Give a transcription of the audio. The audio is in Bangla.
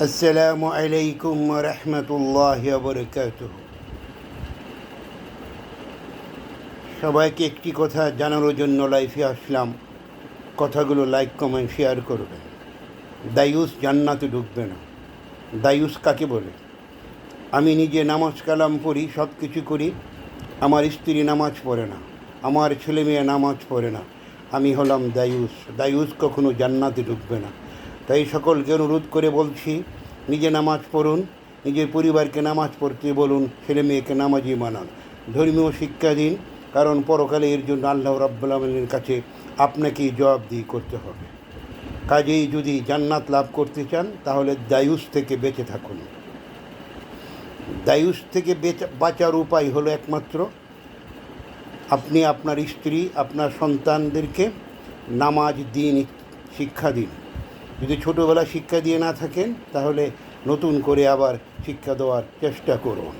আসসালামু আলাইকুম রহমতুল্লাহ বরকাত সবাইকে একটি কথা জানানোর জন্য লাইফে আসলাম। কথাগুলো লাইক, কমেন্ট, শেয়ার করবেন। দায়ুস জান্নাতে ঢুকবে না। দায়ুস কাকে বলে? আমি নিজে নামাজ কালাম পড়ি সব কিছু করি। আমার স্ত্রী নামাজ পড়ে না। আমার ছেলে মেয়ে নামাজ পড়ে না। আমি হলাম দায়ুস। দায়ুস কখনো জান্নাতে ঢুকবে না। তাই সকলকে অনুরোধ করে বলছি, নিজে নামাজ পড়ুন, নিজের পরিবারকে নামাজ পড়তে বলুন, ছেলে মেয়েকে নামাজি মানান। ধর্মীয় শিক্ষা দিন, কারণ পরকালে এর জন্য আল্লাহ রাব্বুল কাছে আপনাকেই জবাবদিহি করতে হবে। কাজেই যদি জান্নাত লাভ করতে চান, তাহলে দায়ুস থেকে বেঁচে থাকুন। দায়ুস থেকে বেচা বাঁচার উপায় হলো একমাত্র, আপনি আপনার স্ত্রী, আপনার সন্তানদেরকে নামাজ, দিন, শিক্ষা দিন। যদি ছোটোবেলা শিক্ষা দিয়ে না থাকেন তাহলে নতুন করে আবার শিক্ষা দেওয়ার চেষ্টা করুন।